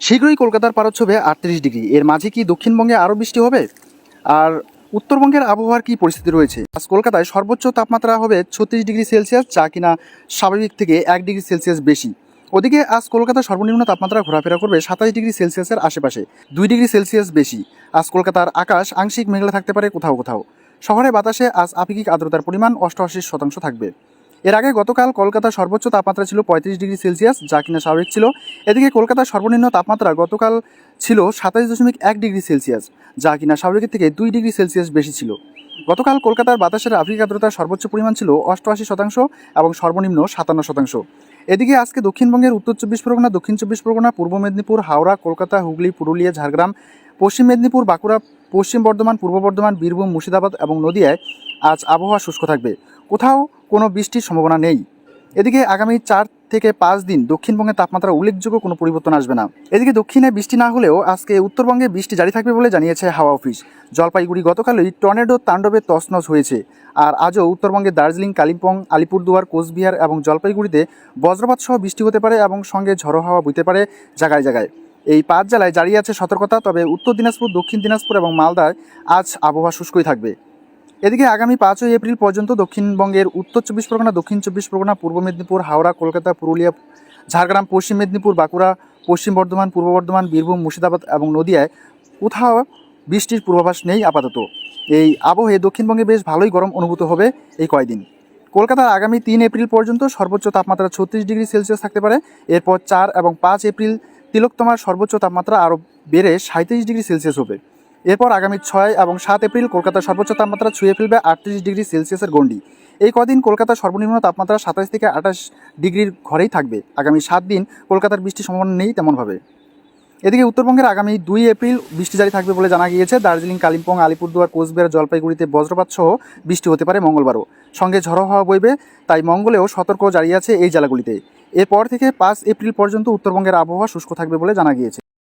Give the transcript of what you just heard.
শীঘ্রই কলকাতার পারচ্ছবে আটত্রিশ ডিগ্রি। এর মাঝে কি দক্ষিণবঙ্গে আরও বৃষ্টি হবে? আর উত্তরবঙ্গের আবহাওয়ার কি পরিস্থিতি রয়েছে? আজ কলকাতায় সর্বোচ্চ তাপমাত্রা হবে ছত্রিশ ডিগ্রি সেলসিয়াস, যা কিনা স্বাভাবিক থেকে এক ডিগ্রি সেলসিয়াস বেশি। ওদিকে আজ কলকাতার সর্বনিম্ন তাপমাত্রা ঘোরাফেরা করবে সাতাশ ডিগ্রি সেলসিয়াসের আশেপাশে, দুই ডিগ্রি সেলসিয়াস বেশি। আজ কলকাতার আকাশ আংশিক মেঘলা থাকতে পারে কোথাও কোথাও। শহরে বাতাসে আজ আপেক্ষিক আর্দ্রতার পরিমাণ অষ্টআশি শতাংশ থাকবে। এর আগে গতকাল কলকাতার সর্বোচ্চ তাপমাত্রা ছিল পঁয়ত্রিশ ডিগ্রি সেলসিয়াস, যা কিনা স্বাভাবিক ছিল। এদিকে কলকাতার সর্বনিম্ন তাপমাত্রা গতকাল ছিল সাতাশ দশমিক এক ডিগ্রি সেলসিয়াস, যা কিনা স্বাভাবিকের থেকে দুই ডিগ্রি সেলসিয়াস বেশি ছিল। গতকাল কলকাতার বাতাসের আফ্রিকা আর্দ্রতার সর্বোচ্চ পরিমাণ ছিল অষ্টআশি শতাংশ এবং সর্বনিম্ন সাতান্ন শতাংশ। এদিকে আজকে দক্ষিণবঙ্গের উত্তর চব্বিশ পরগনা, দক্ষিণ চব্বিশ পরগনা, পূর্ব মেদিনীপুর, হাওড়া, কলকাতা, হুগলি, পুরুলিয়া, ঝাড়গ্রাম, পশ্চিম মেদিনীপুর, বাঁকুড়া, পশ্চিম বর্ধমান, পূর্ব বর্ধমান, বীরভূম, মুর্শিদাবাদ এবং নদিয়ায় আজ আবহাওয়া শুষ্ক থাকবে। কোথাও কোনো বৃষ্টির সম্ভাবনা নেই। এদিকে আগামী চার থেকে পাঁচ দিন দক্ষিণবঙ্গের তাপমাত্রা উল্লেখযোগ্য কোনো পরিবর্তন আসবে না। এদিকে দক্ষিণে বৃষ্টি না হলেও আজকে উত্তরবঙ্গে বৃষ্টি জারি থাকবে বলে জানিয়েছে হাওয়া অফিস। জলপাইগুড়ি গতকালই টর্নেডো তাণ্ডবে তছনছ হয়েছে। আর আজও উত্তরবঙ্গের দার্জিলিং, কালিম্পং, আলিপুরদুয়ার, কোচবিহার এবং জলপাইগুড়িতে বজ্রপাত সহ বৃষ্টি হতে পারে এবং সঙ্গে ঝড়ো হাওয়া বইতে পারে জায়গায় জায়গায়। এই পাঁচ জেলায় জারি আছে সতর্কতা, তবে উত্তর দিনাজপুর, দক্ষিণ দিনাজপুর এবং মালদায় আজ আবহাওয়া শুষ্কই থাকবে। এদিকে আগামী পাঁচই এপ্রিল পর্যন্ত দক্ষিণবঙ্গের উত্তর চব্বিশ পরগনা, দক্ষিণ চব্বিশ পরগনা, পূর্ব মেদিনীপুর, হাওড়া, কলকাতা, পুরুলিয়া, ঝাড়গ্রাম, পশ্চিম মেদিনীপুর, বাঁকুড়া, পশ্চিম বর্ধমান, পূর্ব বর্ধমান, বীরভূম, মুর্শিদাবাদ এবং নদিয়ায় কোথাও বৃষ্টির পূর্বাভাস নেই আপাতত। এই আবহে দক্ষিণবঙ্গে বেশ ভালোই গরম অনুভূত হবে এই কয়দিন। কলকাতার আগামী তিন এপ্রিল পর্যন্ত সর্বোচ্চ তাপমাত্রা ছত্রিশ ডিগ্রি সেলসিয়াস থাকতে পারে। এরপর চার এবং পাঁচ এপ্রিল তিলোত্তমার সর্বোচ্চ তাপমাত্রা আরও বেড়ে সাঁত্রিশ ডিগ্রি সেলসিয়াস হবে। এরপর আগামী ছয় এবং সাত এপ্রিল কলকাতার সর্বোচ্চ তাপমাত্রা ছুঁয়ে ফেলবে আটত্রিশ ডিগ্রি সেলসিয়াসের গণ্ডি। এই কদিন কলকাতার সর্বনিম্ন তাপমাত্রা সাতাশ থেকে আঠাশ ডিগ্রির ঘরেই থাকবে। আগামী সাত দিন কলকাতার বৃষ্টির সম্ভাবনা নেই তেমনভাবে। এদিকে উত্তরবঙ্গের আগামী দুই এপ্রিল বৃষ্টি জারি থাকবে বলে জানা গিয়েছে দার্জিলিং, কালিম্পং, আলিপুরদুয়ার, কোচবিহার, জলপাইগুড়িতে বজ্রপাত সহ বৃষ্টি হতে পারে মঙ্গলবারও। সঙ্গে ঝড়ো হওয়া বইবে, তাই মঙ্গলেও সতর্ক জারি আছে এই জেলাগুলিতে। এরপর থেকে পাঁচ এপ্রিল পর্যন্ত উত্তরবঙ্গের আবহাওয়া শুষ্ক থাকবে বলে জানা গিয়েছে।